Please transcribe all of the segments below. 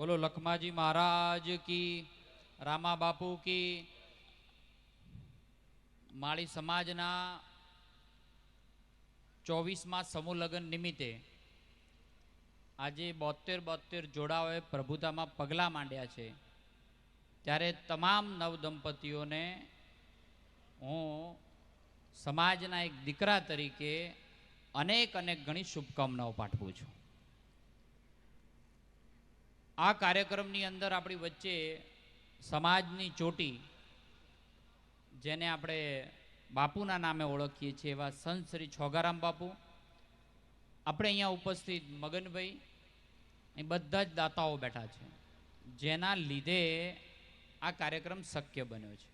બોલો, લખમાજી મહારાજ કી, રામા બાપુ કી, માળી સમાજના ચોવીસમાં સમૂહ લગ્ન નિમિત્તે આજે બોતેર બોતેર જોડાઓએ પ્રભુતામાં પગલાં માંડ્યા છે. ત્યારે તમામ નવદંપતીઓને હું સમાજના એક દીકરા તરીકે અનેક અનેક ઘણી શુભકામનાઓ પાઠવું છું. આ કાર્યક્રમની અંદર આપણી વચ્ચે સમાજની ચોટી, જેને આપણે બાપુના નામે ઓળખીએ છીએ એવા સંત શ્રી છોગારામ બાપુ, આપણે અહીંયા ઉપસ્થિત મગનભાઈ, એ બધા જ દાતાઓ બેઠા છે, જેના લીધે આ કાર્યક્રમ શક્ય બન્યો છે.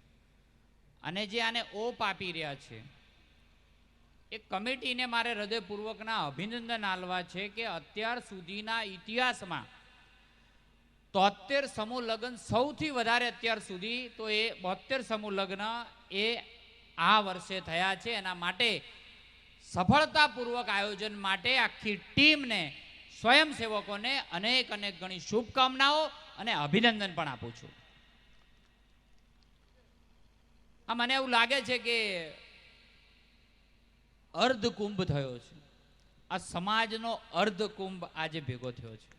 અને જે આને ઓપ આપી રહ્યા છે, એ કમિટીને મારે હૃદયપૂર્વકના અભિનંદન આલવા છે કે અત્યાર સુધીના ઇતિહાસમાં તોતેર સમૂહ લગ્ન સૌથી વધારે અત્યાર સુધી, તો એ બોતેર સમૂહ લગ્ન એ આ વર્ષે થયા છે. એના માટે સફળતાપૂર્વક આયોજન માટે આખી ટીમને સ્વયંસેવકોને અનેક અનેક ઘણી શુભકામનાઓ અને અભિનંદન પણ આપું છું. આ મને એવું લાગે છે કે અર્ધ કુંભ થયો છે. આ સમાજનો અર્ધ કુંભ આજે ભેગો થયો છે.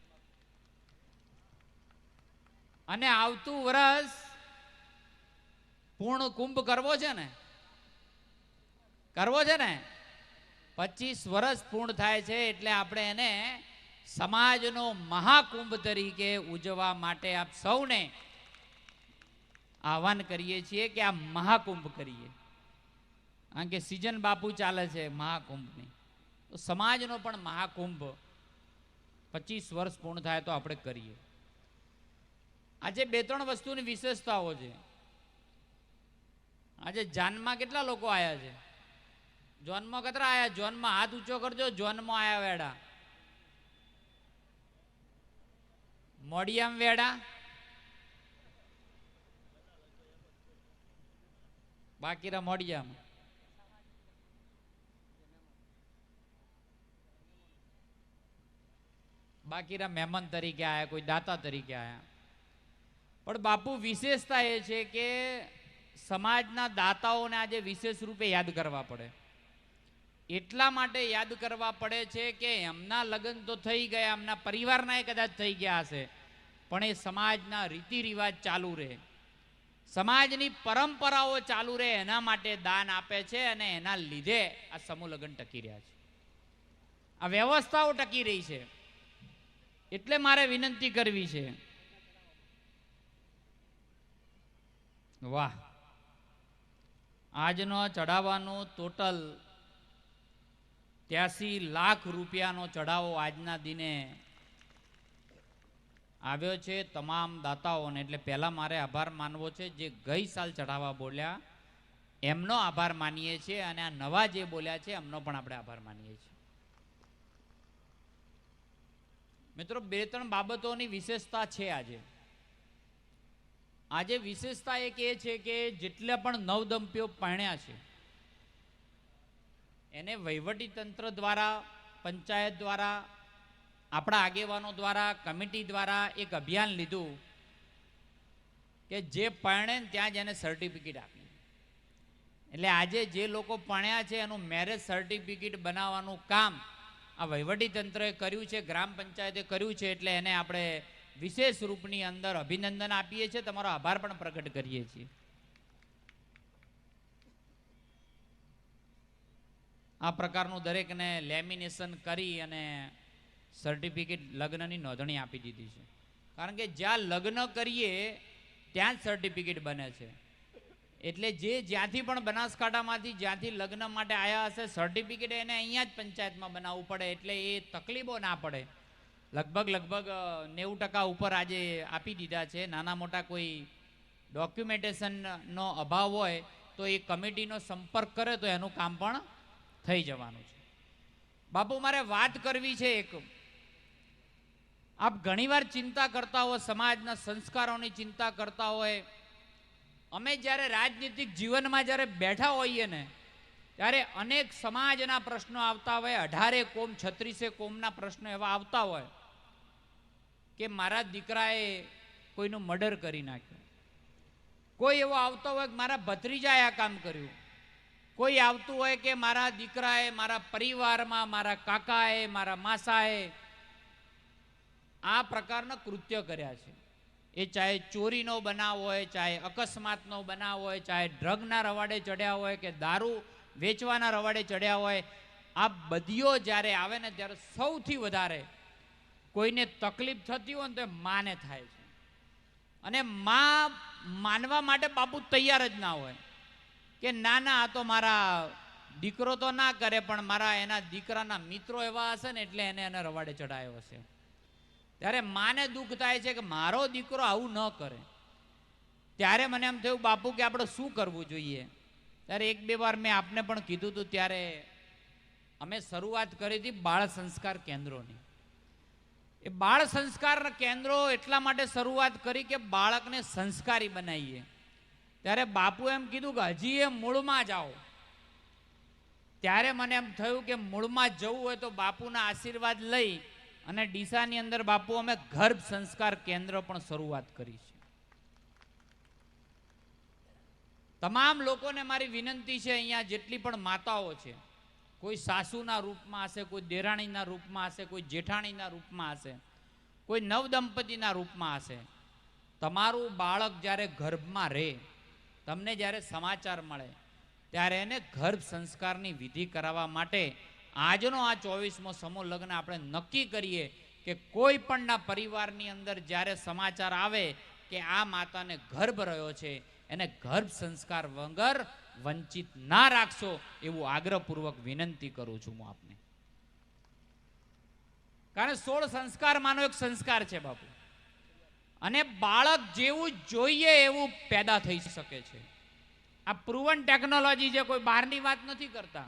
અને આવતું વર્ષ પૂર્ણ કુંભ કરવો છે ને? કરવો છે ને? પચીસ વર્ષ પૂર્ણ થાય છે એટલે આપણે એને સમાજનો મહાકુંભ તરીકે ઉજવવા માટે આપ સૌને આહવાન કરીએ છીએ કે આ મહાકુંભ કરીએ. કારણ કે સિઝન બાપુ ચાલે છે મહાકુંભની. તો સમાજનો પણ મહાકુંભ પચીસ વર્ષ પૂર્ણ થાય તો આપણે કરીએ. આજે બે ત્રણ વસ્તુની વિશેષતાઓ છે. આજે જાનમાં કેટલા લોકો આયા છે? જોનમાં કતરા આયા? જોનમાં હાથ ઊંચો કરજો જોનમાં આયા વેડા. મોડિયામ વેડા. બાકીરા મોડિયામ. બાકીરા મહેમાન તરીકે આયા, કોઈ દાતા તરીકે આયા. પણ બાપુ વિશેષતા એ છે કે સમાજના દાતાઓને આજે વિશેષ રૂપે યાદ કરવા પડે. એટલા માટે યાદ કરવા પડે છે કે એમના લગ્ન તો થઈ ગયા, એમના પરિવારના કદાચ થઈ ગયા હશે, પણ એ સમાજના રીતિ રિવાજ ચાલુ રહે. સમાજની પરંપરાઓ ચાલુ રહે, એના માટે દાન આપે છે અને એના લીધે આ સમૂહ લગ્ન ટકી રહ્યા છે. આ વ્યવસ્થાઓ ટકી રહી છે. એટલે મારે વિનંતી કરવી છે વાહ. આજનો ચડાવવાનો ટોટલ ત્યાસી લાખ રૂપિયાનો ચઢાવો આજના દિને આવ્યો છે તમામ દાતાઓને. એટલે પહેલાં મારે આભાર માનવો છે. જે ગઈ સાલ ચઢાવા બોલ્યા, એમનો આભાર માનીએ છીએ અને આ નવા જે બોલ્યા છે, એમનો પણ આપણે આભાર માનીએ છીએ. મિત્રો, બે ત્રણ બાબતોની વિશેષતા છે આજે. આજે વિશેષતા એક એ છે કે જેટલા પણ નવદંપીઓ પરણ્યા છે, એને તંત્ર દ્વારા, પંચાયત દ્વારા, આપણા આગેવાનો દ્વારા, કમિટી દ્વારા એક અભિયાન લીધું કે જે પરણે ત્યાં જ એને સર્ટિફિકેટ આપી એટલે આજે જે લોકો પરણ્યા છે એનું મેરેજ સર્ટિફિકેટ બનાવવાનું કામ આ તંત્રએ કર્યું છે, ગ્રામ પંચાયતે કર્યું છે, એટલે એને આપણે વિશેષ રૂપની અંદર અભિનંદન આપીએ છીએ, તમારો આભાર પણ પ્રગટ કરીએ છીએ. આ પ્રકારનું દરેકને લેમિનેશન કરી અને સર્ટિફિકેટ લગ્નની નોંધણી આપી દીધી છે. કારણ કે જ્યાં લગ્ન કરીએ, ત્યાં જ સર્ટિફિકેટ બને છે. એટલે જે જ્યાંથી પણ બનાસકાંઠામાંથી જ્યાંથી લગ્ન માટે આવ્યા હશે સર્ટિફિકેટ એને અહીંયા જ પંચાયતમાં બનાવવું પડે, એટલે એ તકલીફો ના પડે. લગભગ લગભગ નેવું ટકા ઉપર આજે આપી દીધા છે. નાના મોટા કોઈ ડોક્યુમેન્ટેશનનો અભાવ હોય તો એ કમિટીનો સંપર્ક કરે તો એનું કામ પણ થઈ જવાનું છે. બાપુ, મારે વાત કરવી છે એક. આપ ઘણીવાર ચિંતા કરતા હો સમાજના સંસ્કારોની ચિંતા કરતા હોય. અમે જ્યારે રાજનીતિક જીવનમાં જ્યારે બેઠા હોઈએ ને ત્યારે અનેક સમાજના પ્રશ્નો આવતા હોય, અઢારે કોમ, છત્રીસે કોમના પ્રશ્નો એવા આવતા હોય કે મારા દીકરાએ કોઈનું મર્ડર કરી નાખ્યું. કોઈ એવો આવતો હોય કે મારા ભત્રીજાએ આ કામ કર્યું. કોઈ આવતું હોય કે મારા દીકરાએ, મારા પરિવારમાં, મારા કાકાએ, મારા માસાએ આ પ્રકારના કૃત્ય કર્યા છે. એ ચાહે ચોરીનો બનાવ હોય, ચાહે અકસ્માતનો બનાવ હોય, ચાહે ડ્રગના રવાડે ચડ્યા હોય કે દારૂ વેચવાના રવાડે ચડ્યા હોય, આ બધીઓ જ્યારે આવે ને ત્યારે સૌથી વધારે કોઈને તકલીફ થતી હોય ને તો માને થાય છે. અને મા માનવા માટે બાપુ તૈયાર જ ના હોય કે ના ના, આ તો મારા દીકરો તો ના કરે, પણ મારા એના દીકરાના મિત્રો એવા હશે ને એટલે એને એને રવાડે ચડાયો હશે. ત્યારે માને દુઃખ થાય છે કે મારો દીકરો આવું ન કરે. ત્યારે મને એમ થયું, બાપુ, કે આપણે શું કરવું જોઈએ? ત્યારે એક બે વાર મેં આપને પણ કીધું હતું ત્યારે અમે શરૂઆત કરી હતી બાળ સંસ્કાર કેન્દ્રોની. એ બાળ સંસ્કાર કેન્દ્રો એટલા માટે શરૂઆત કરી કે બાળકને સંસ્કારી બનાવીએ. ત્યારે બાપુ એમ કીધું કે હજી એ મૂળમાં જાઓ ત્યારે મને એમ થયું કે મૂળમાં જવું હોય તો બાપુના આશીર્વાદ લઈ અને ડીસાની અંદર બાપુ અમે ગર્ભ સંસ્કાર કેન્દ્ર પણ શરૂઆત કરી છે. તમામ લોકોને મારી વિનંતી છે અહીંયા જેટલી પણ માતાઓ છે, કોઈ સાસુના રૂપમાં હશે, કોઈ દેરાણીના રૂપમાં હશે, કોઈ જેઠાણીના રૂપમાં હશે, કોઈ નવદંપતિના રૂપમાં હશે, તમારું બાળક જ્યારે ગર્ભમાં રહે, તમને જ્યારે સમાચાર મળે, ત્યારે એને ગર્ભ સંસ્કારની વિધિ કરાવવા માટે આજનો આ ચોવીસમો સમૂહ લગ્ન આપણે નક્કી કરીએ કે કોઈ પણના પરિવારની અંદર જ્યારે સમાચાર આવે કે આ માતાને ગર્ભ રહ્યો છે એને ગર્ભ સંસ્કાર વગર વંચિત ના રાખશો એવું આગ્રહપૂર્વક વિનંતી કરું છું હું આપને. કારણ સોળ સંસ્કાર માનો એક સંસ્કાર છે બાપુ. અને બાળક જેવું જોઈએ એવું પેદા થઈ શકે છે. આ પ્રુવન ટેકનોલોજી છે કોઈ બહારની વાત નથી કરતા.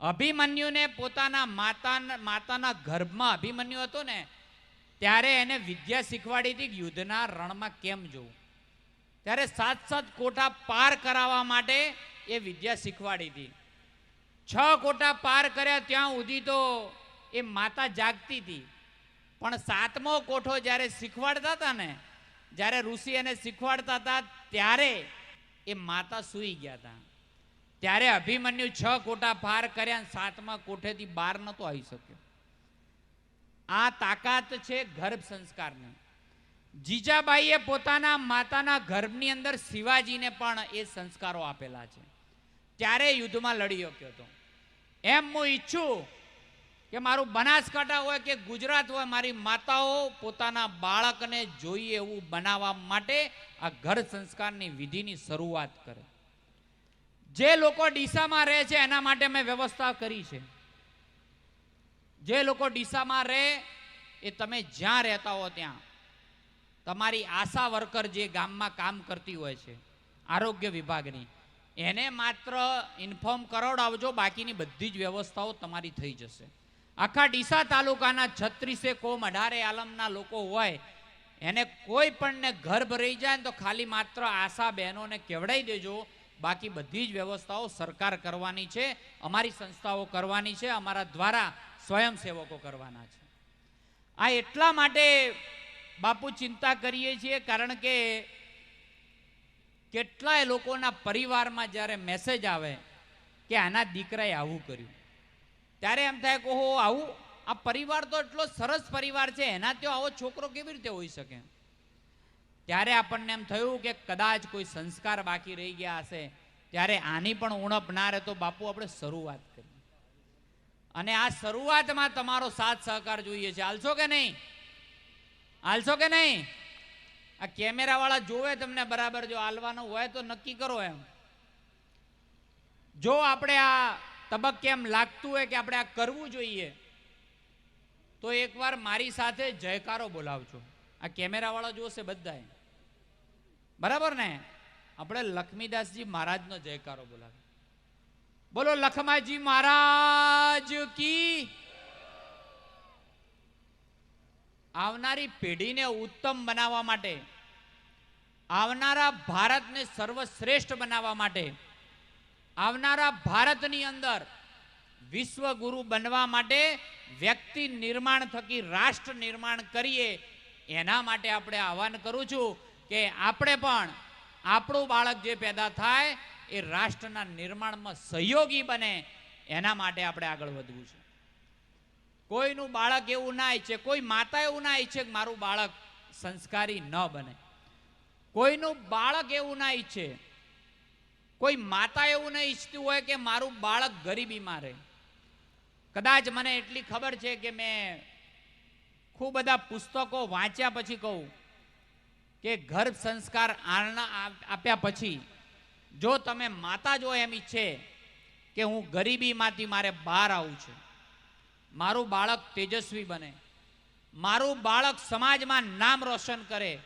અભિમન્યુને પોતાના માતા માતાના ગર્ભમાં અભિમન્યુ હતો ને, ત્યારે એને વિદ્યા શીખવાડી હતી યુદ્ધના રણમાં કેમ જવું. ત્યારે સાત સાત કોઠા પાર કરાવવા માટે એ વિદ્યા શીખવાડી હતી. છ કોટા પાર કર્યા ત્યાં સુધી તો એ માતા જાગતી હતી. પણ સાતમો કોઠો જ્યારે શીખવાડતા હતા ને, જ્યારે ઋષિ એને શીખવાડતા હતા, ત્યારે એ માતા સૂઈ ગયા હતા. ત્યારે અભિમન્યુ છ કોટા પાર કર્યા સાતમા કોઠેથી બહાર નહોતો આવી શક્યો. આ તાકાત છે ગર્ભ સંસ્કારની. જીજાબાઈએ પોતાના માતાના ગર્ભની અંદર શિવાજીને પણ એ સંસ્કારો આપેલા છે. ત્યારે યુદ્ધમાં લડી શક્યો હતો. એમ હું ઈચ્છું કે મારું બનાસકાંઠા હોય કે ગુજરાત હોય, મારી માતાઓ પોતાના બાળકને જોઈએ એવું બનાવવા માટે આ ઘર સંસ્કારની વિધિની શરૂઆત કરે. જે લોકો ડીસામાં રહે છે, એના માટે મેં વ્યવસ્થા કરી છે. જે લોકો ડીસામાં રહે, એ તમે જ્યાં રહેતા હો ત્યાં તમારી આશા વર્કર જે ગામમાં કામ કરતી હોય છે, આરોગ્ય વિભાગની, એને માત્ર ઇન્ફોર્મ કરાવડાવજો, બાકીની બધી જ વ્યવસ્થાઓ તમારી થઈ જશે. આખા ડીસા તાલુકાના છત્રીસે કોમ અઢારે આલમના લોકો હોય, એને કોઈ પણને ગર્ભ રહી જાય ને તો ખાલી માત્ર આશા બહેનોને કેવડાવી દેજો, બાકી બધી જ વ્યવસ્થાઓ સરકાર કરવાની છે, અમારી સંસ્થાઓ કરવાની છે, અમારા દ્વારા સ્વયંસેવકો કરવાના છે. આ એટલા માટે બાપુ ચિંતા કરીએ છીએ કારણ કે કેટલાય લોકોના પરિવારમાં જ્યારે મેસેજ આવે કે આના દીકરાએ આવું કર્યું. ત્યારે એમ થાય કે ઓહો, આવું, આ પરિવાર તો એટલો સરસ પરિવાર છે એનાથી આવો છોકરો કેવી રીતે હોઈ શકે? ત્યારે આપણને એમ થયું કે કદાચ કોઈ સંસ્કાર બાકી રહી ગયા હશે, ત્યારે આની પણ ઉણપ ના રહે તો બાપુ આપણે શરૂઆત કરી અને આ શરૂઆતમાં તમારો સાથ સહકાર જોઈએ છે. હાલશો કે નહીં? હાલશો કે નહીં? આ કેમેરા વાળા જોવે તમને બરાબર, જો હાલવાનું હોય તો નક્કી કરો એમ. જો આપણે આ તબક્કે એમ લાગતું હોય કે આપણે આ કરવું જોઈએ, તો એકવાર મારી સાથે જયકારો બોલાવજો. આ કેમેરા વાળા જોશે બધાએ બરાબર ને? આપણે લક્ષ્મીદાસજી મહારાજનો જયકારો બોલાવે બોલો લખમાજી મહારાજ કી આવનારી પેઢીને ઉત્તમ બનાવવા માટે, આવનારા ભારતને સર્વશ્રેષ્ઠ બનાવવા માટે, આવનારા ભારતની અંદર વિશ્વગુરુ બનવા માટે વ્યક્તિ નિર્માણ થકી રાષ્ટ્ર નિર્માણ કરીએ, એના માટે આપણે આહવાન કરું છું કે આપણે પણ આપણું બાળક જે પેદા થાય એ રાષ્ટ્રના નિર્માણમાં સહયોગી બને, એના માટે આપણે આગળ વધવું છે. કોઈનું બાળક એવું ના ઈચ્છે, કોઈ માતા એવું ના ઈચ્છે કે મારું બાળક સંસ્કારી ન બને. કોઈનું બાળક એવું ના ઈચ્છે, કોઈ માતા એવું નહીં ઈચ્છતું હોય કે મારું બાળક ગરીબીમાં રહે. કદાચ મને એટલી ખબર છે કે મેં ખૂબ બધા પુસ્તકો વાંચ્યા પછી કહું કે ગર્ભ સંસ્કાર આરણા આપ્યા પછી જો તમે માતા જો એમ ઈચ્છે કે હું ગરીબીમાંથી મારે બહાર આવું છે મારું બાળક તેજસ્વી બને. મારું બાળક સમાજમાં નામ રોશન કરે.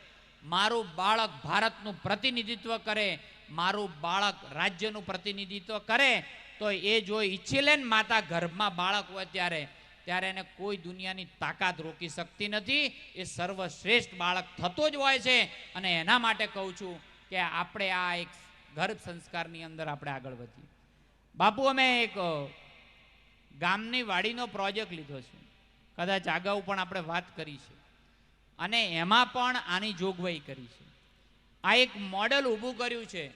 મારું બાળક ભારતનું પ્રતિનિધિત્વ કરે. મારું બાળક રાજ્યનું પ્રતિનિધિત્વ કરે. તો એ જો ઈચ્છી ને માતા ગર્ભમાં બાળક હોય ત્યારે ત્યારે એને કોઈ દુનિયાની તાકાત રોકી શકતી નથી. એ સર્વશ્રેષ્ઠ બાળક થતો જ હોય છે. અને એના માટે કહું છું કે આપણે આ એક ગર્ભ સંસ્કારની અંદર આપણે આગળ વધીએ. બાપુ, અમે એક ગામની વાડીનો પ્રોજેક્ટ લીધો છે. કદાચ અગાઉ પણ આપણે વાત કરી છે. અને એમાં પણ આની જોગવાઈ કરી છે. આ એક મોડલ ઊભું કર્યું છે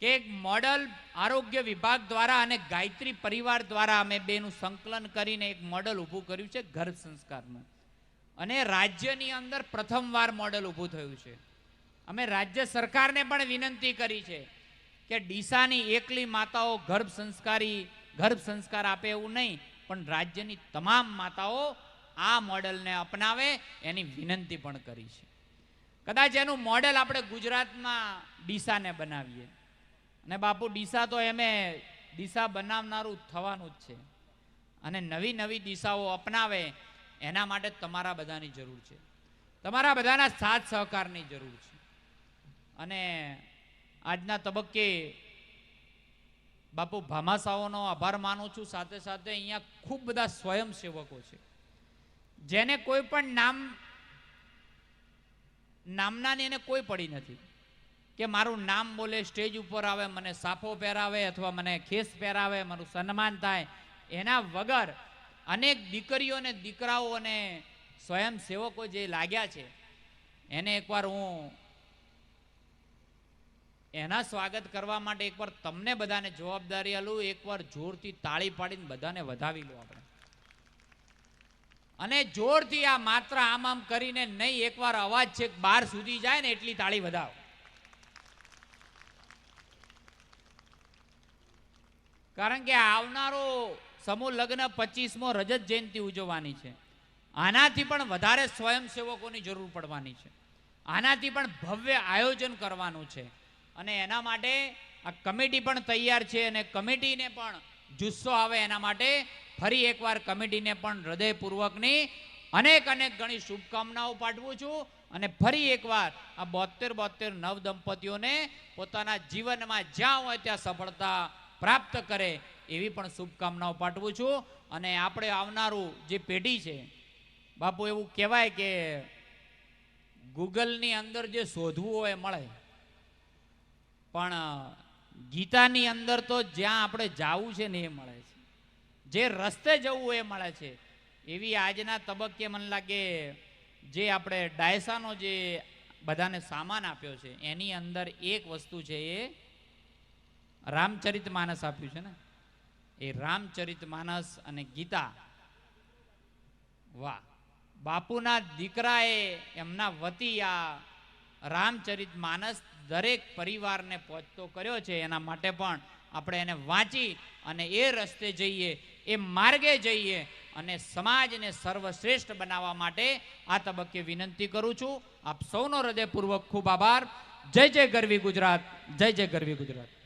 કે એક મોડલ આરોગ્ય વિભાગ દ્વારા અને ગાયત્રી પરિવાર દ્વારા અમે બેનું સંકલન કરીને એક મોડલ ઊભું કર્યું છે ગર્ભ સંસ્કારનું અને રાજ્યની અંદર પ્રથમવાર મોડલ ઊભું થયું છે. અમે રાજ્ય સરકારને પણ વિનંતી કરી છે કે ડીસાની એકલી માતાઓ ગર્ભ સંસ્કારી ગર્ભ સંસ્કાર આપે એવું નહીં, પણ રાજ્યની તમામ માતાઓ આ મોડલને અપનાવે, એની વિનંતી પણ કરી છે. કદાચ એનું મોડેલ આપણે ગુજરાતમાં ડીસાને બનાવીએ. અને બાપુ, ડીસા તો એમે દિશા બનાવનારું થવાનું જ છે. અને નવી નવી દિશાઓ અપનાવે, એના માટે તમારા બધાની જરૂર છે. તમારા બધાના સાથ સહકારની જરૂર છે. અને આજના તબક્કે બાપુ ભામાસાઓનો આભાર માનું છું. સાથે સાથે અહીંયા ખૂબ બધા સ્વયંસેવકો છે. જેને કોઈ પણ નામ, નામનાની એને કોઈ પડી નથી. કે મારું નામ બોલે, સ્ટેજ ઉપર આવે, મને સાફો પહેરાવે અથવા મને ખેસ પહેરાવે, મારું સન્માન થાય, એના વગર અનેક દીકરીઓ અને દીકરાઓ અને સ્વયંસેવકો જે લાગ્યા છે, એને એકવાર હું એના સ્વાગત કરવા માટે એકવાર તમને બધાને જવાબદારી આલું, એકવાર જોરથી તાળી પાડીને બધાને વધાવી લો આપણે. અને જોરથી આ માત્ર આમ આમ કરીને નહીં, એકવાર અવાજ છે બાર સુધી જાય ને એટલી તાળી વધાવો કારણ કે આવનારો સમૂહ લગ્ન પચીસમો રજત જયંતિ ઉજવવાની છે. આનાથી પણ વધારે સ્વયંસેવકોની જરૂર પડવાની છે. આનાથી પણ ભવ્ય આયોજન કરવાનું છે. અને એના માટે આ કમિટી પણ તૈયાર છે અને કમિટીને પણ જુસ્સો આવે એના માટે ફરી એકવાર કમિટીને પણ હૃદયપૂર્વકની અનેક અનેક ઘણી શુભકામનાઓ પાઠવું છું અને ફરી એકવાર આ બોતેર બોતેર નવ દંપતીઓને પોતાના જીવનમાં જ્યાં હોય ત્યાં સફળતા પ્રાપ્ત કરે એવી પણ શુભકામનાઓ પાઠવું છું. અને આપણે આવનારું જે પેઢી છે, બાપુ એવું કહેવાય કે ગૂગલની અંદર જે શોધવું હોય મળે. પણ ગીતાની અંદર તો જ્યાં આપણે જાવું છે ને એ મળે છે. જે રસ્તે જવું એ મળે છે. એવી આજના તબક્કે મને લાગે, જે આપણે ડાયસાનો જે બધાને સામાન આપ્યો છે, એની અંદર એક વસ્તુ છે એ રામચરિત માનસ આપ્યું છે ને? એ રામચરિત માનસ અને ગીતા. વાહ. બાપુના દીકરાએ એમના વતી આ રામચરિત માનસ દરેક પરિવારને પહોંચતો કર્યો છે. એના માટે પણ આપણે એને વાંચી અને એ રસ્તે જઈએ, એ માર્ગે જઈએ અને સમાજને સર્વશ્રેષ્ઠ બનાવવા માટે આ તબક્કે વિનંતી કરું છું. આપ સૌનો હૃદયપૂર્વક ખૂબ આભાર. જય જય ગરવી ગુજરાત. જય જય ગરવી ગુજરાત.